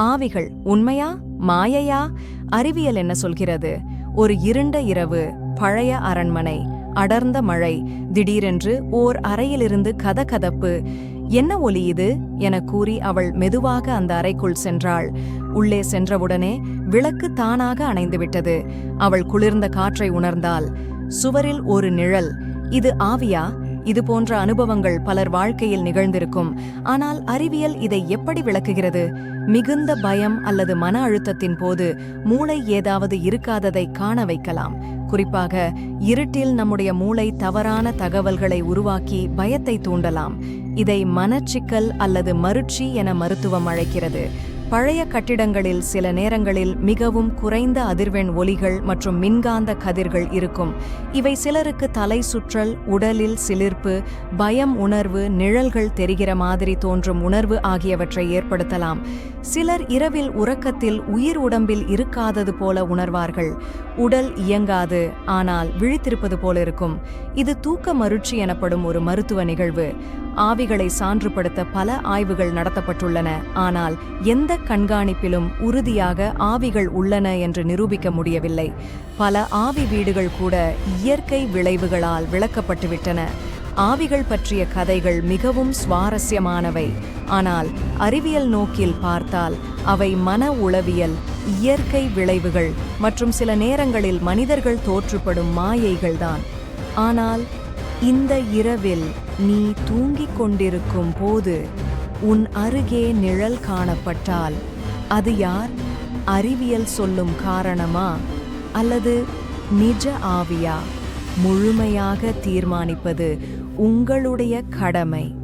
ஆவிகள் உண்மையா மாயையா? அறிவியல் என்ன சொல்கிறது? ஒரு இருண்ட இரவு பழைய அரண்மனை அடர்ந்த மழை திடீரென்று ஓர் அறையிலிருந்து கதகதப்பு. என்ன ஒலி இது? என கூறி அவள் மெதுவாக அந்த அறைக்குள் சென்றாள். உள்ளே சென்றவுடனே விளக்கு தானாக அணைந்துவிட்டது. அவள் குளிர்ந்த காற்றை உணர்ந்தாள். சுவரில் ஒரு நிழல். இது ஆவியா? இது போன்ற அனுபவங்கள் பலர் வாழ்க்கையில் நிகழ்ந்திருக்கும். ஆனால் அறிவியல் இதை எப்படி விளக்குகிறது? மிகுந்த பயம் அல்லது மன அழுத்தத்தின் போது மூளை ஏதாவது இருக்காததை காண வைக்கலாம். குறிப்பாக இருட்டில் நம்முடைய மூளை தவறான தகவல்களை உருவாக்கி பயத்தை தூண்டலாம். இதை மனச்சிக்கல் அல்லது மருட்சி என மருத்துவம் அழைக்கிறது. பழைய கட்டிடங்களில் சில நேரங்களில் மிகவும் குறைந்த அதிர்வெண் ஒலிகள் மற்றும் மின்காந்த கதிர்கள் இருக்கும். இவை சிலருக்கு தலை சுற்றல் உடலில் சிலிர்ப்பு பயம் உணர்வு நிழல்கள் தெரிகிற மாதிரி தோன்றும் உணர்வு ஆகியவற்றை ஏற்படுத்தலாம். சிலர் இரவில் உறக்கத்தில் உயிர் உடம்பில் இருக்காதது போல உணர்வார்கள். உடல் இயங்காது ஆனால் விழித்திருப்பது போல இருக்கும். இது தூக்க மருட்சி எனப்படும் ஒரு மருத்துவ நிகழ்வு. ஆவிகளை சான்றுபடுத்த பல ஆய்வுகள் நடத்தப்பட்டுள்ளன. ஆனால் எந்த கண்காணிப்பிலும் உறுதியாக ஆவிகள் உள்ளன என்று நிரூபிக்க முடியவில்லை. பல ஆவி வீடுகள் கூட இயற்கை விளைவுகளால் விளக்கப்பட்டுவிட்டன. ஆவிகள் பற்றிய கதைகள் மிகவும் சுவாரஸ்யமானவை. ஆனால் அறிவியல் நோக்கில் பார்த்தால் அவை மன உளவியல் இயற்கை விளைவுகள் மற்றும் சில நேரங்களில் மனிதர்கள் தோற்றுப்படும் மாயைகள்தான். ஆனால் இந்த இரவில் நீ தூங்கிக் கொண்டிருக்கும் போது உன் அருகே நிழல் காணப்பட்டால் அது யார்? அறிவியல் சொல்லும் காரணமா? அல்லது நிஜ ஆவியா? முழுமையாக தீர்மானிப்பது உங்களுடைய கடமை.